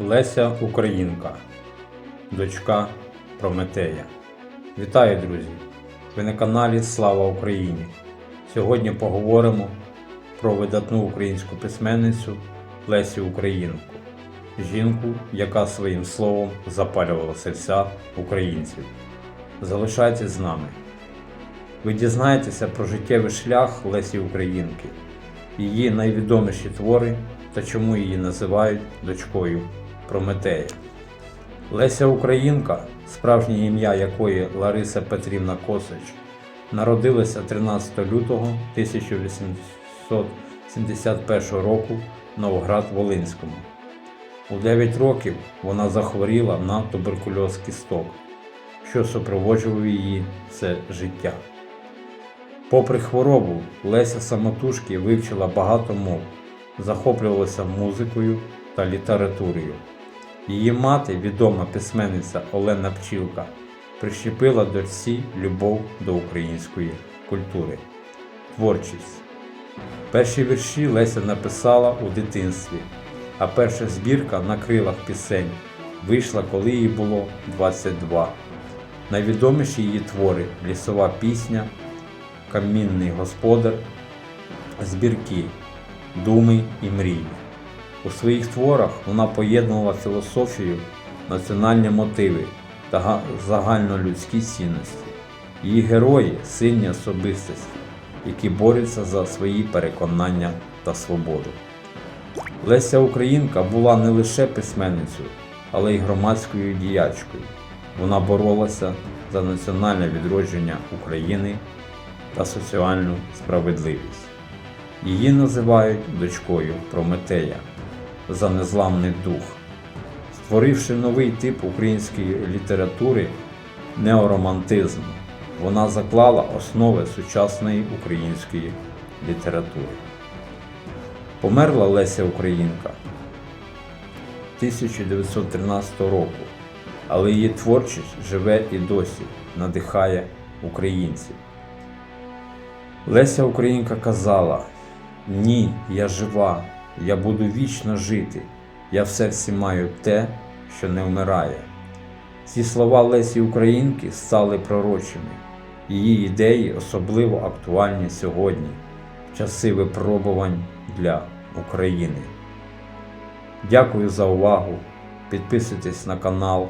Леся Українка, дочка Прометея. Вітаю, друзі! Ви на каналі Слава Україні. Сьогодні поговоримо про видатну українську письменницю Лесю Українку, жінку, яка своїм словом запалювала серця українців. Залишайтесь з нами. Ви дізнаєтеся про життєвий шлях Лесі Українки, її найвідоміші твори та чому її називають дочкою Прометея. Леся Українка, справжнє ім'я якої Лариса Петрівна Косич, народилася 13 лютого 1871 року в Новоград-Волинському. У 9 років вона захворіла на туберкульоз кісток, що супроводжував її все життя. Попри хворобу, Леся самотужки вивчила багато мов, захоплювалася музикою та літературою. Її мати, відома письменниця Олена Пчілка, прищепила дочці любов до української культури. Творчість. Перші вірші Леся написала у дитинстві, а перша збірка на крилах пісень вийшла, коли їй було 22. Найвідоміші її твори Лісова пісня, Камінний господар, збірки, думи і мрії. У своїх творах вона поєднувала філософію, національні мотиви та загальнолюдські цінності. Її герої сильні особистості, які борються за свої переконання та свободу. Леся Українка була не лише письменницею, але й громадською діячкою. Вона боролася за національне відродження України та соціальну справедливість. Її називають дочкою Прометея за незламний дух, створивши новий тип української літератури неоромантизм. Вона заклала основи сучасної української літератури. Померла Леся Українка 1913 року, але її творчість живе і досі надихає українців. Леся Українка казала: Ні, я жива, я буду вічно жити, я в серці маю те, що не вмирає. Ці слова Лесі Українки стали пророчими, її ідеї особливо актуальні сьогодні, в часи випробувань для України. Дякую за увагу. Підписуйтесь на канал,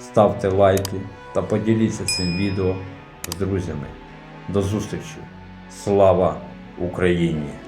ставте лайки та поділіться цим відео з друзями. До зустрічі! Слава Україні!